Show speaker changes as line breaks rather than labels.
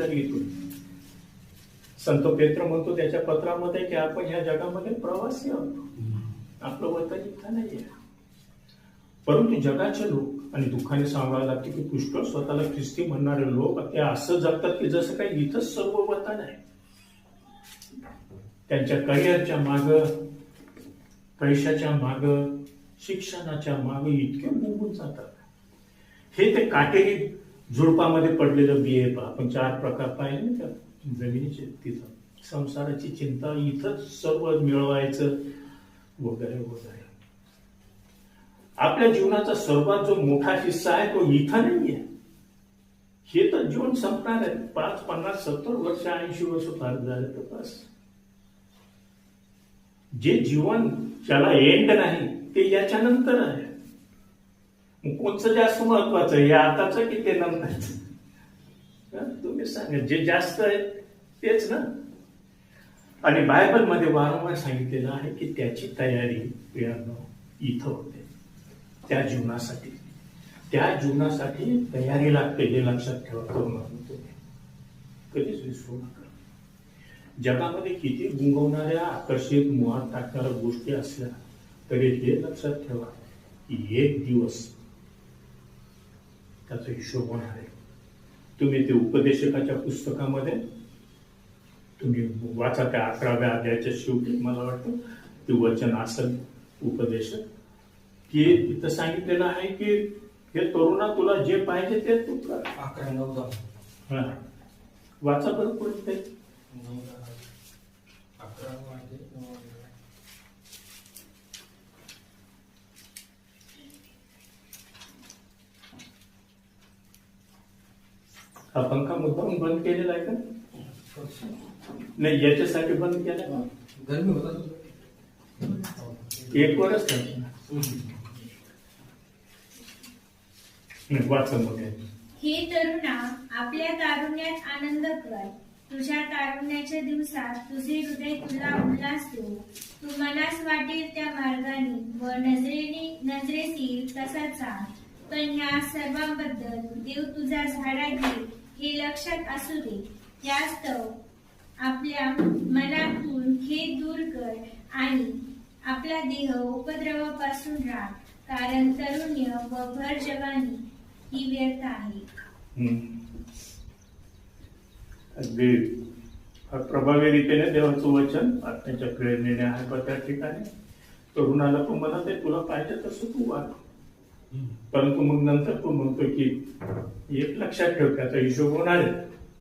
जर इथून. संत पेत्र म्हणतो त्याच्या पत्रामध्ये की आपण ह्या जगामध्ये प्रवासी आहोत. आपलं वतन इथं नाहीये. परंतु जगाचे लोक आणि दुःखाने सांगावं लागते की पुष्कळ स्वतःला ख्रिस्ती म्हणणारे लोक ते असं जगतात की जसं काही इथंच सर्व वतन आहे. त्यांच्या करिअरच्या माग पैशाच्या माग शिक्षणाच्या माग इतके गुंगून जातात. हे ते काटेरी झुडपामध्ये पडलेलं बिये पहा. आपण चार प्रकार पाहिले ना त्या जमिनीचे. तिथं संसाराची चिंता इथंच सर्व मिळवायचं वगैरे वगैरे. आपल्या जीवनाचा सर्वात जो मोठा हिस्सा आहे तो इथं नाहीये. हे तर जीवन संपणार आहे. पाच पन्नास सत्तर वर्ष ऐंशी वर्ष फार झाले तर बस. जे जीवन ज्याला एंड नाही ते याच्यानंतर आहे. कोणचं जास्त महत्वाचं आहे? आताचं की ते नंतरचं? तुम्ही सांगा. जे जास्त आहे तेच ना? आणि बायबलमध्ये वारंवार सांगितलेलं आहे की त्याची तयारी इथं होते. त्या जीवनासाठी. त्या जीवनासाठी तयारी लागते हे लक्षात ठेवा म्हणून तुम्ही कधीच विसरू नका. जगामध्ये किती गुंगवणाऱ्या आकर्षित मुहात टाकणाऱ्या गोष्टी असल्या तरी हे लक्षात ठेवा की एक दिवस त्याचा हिशोब होणार आहे. तुम्ही ते उपदेशकाच्या पुस्तकामध्ये तुम्ही वाचा त्या अकराव्या अध्यायाच्या शेवटी मला वाटतं ते वचन असेल उपदेशक. की तिथं सांगितलेलं आहे की हे तरुणा तुला जे पाहिजे ते तू कर.
अकरा नऊ
हा. वाचा बरं पुढे ते
नऊ दहा अकरा वाजे नऊ वाजे
हा पंखा मुद्दाम बंद केलेला आहे का? नाही याच्यासाठी बंद केला?
गरमी होता
एक वरच वाचा मग हे.
हे तरुणा आपल्या तारुण्यात आनंद कर. तुझ्या तारुण्याच्या दिवसात तुझे हृदय तुला उल्हास देऊ. तू मनास वाटेल त्या मार्गाने. व नजरेने नजरेस येईल तसा चाल. पण ह्या सर्वांबद्दल देव तुझा झाडा घे हे लक्षात असू दे. यास्तव आपल्या मनातून हे दूर कर आणि आपला देह उपद्रवापासून राख कारण तरुण्य व भर जवानी ही व्यर्थ आहे.
प्रभावी रीतीने देवाचं वचन आत्म्याच्या प्रेरणेने आहे त्या ठिकाणी. तरुणाला पण म्हणत आहे तुला पाहिजे तसं तू वाट परंतु मग नंतर तो म्हणतो की एक लक्षात ठेव त्याचा हिशोब होणार आहे.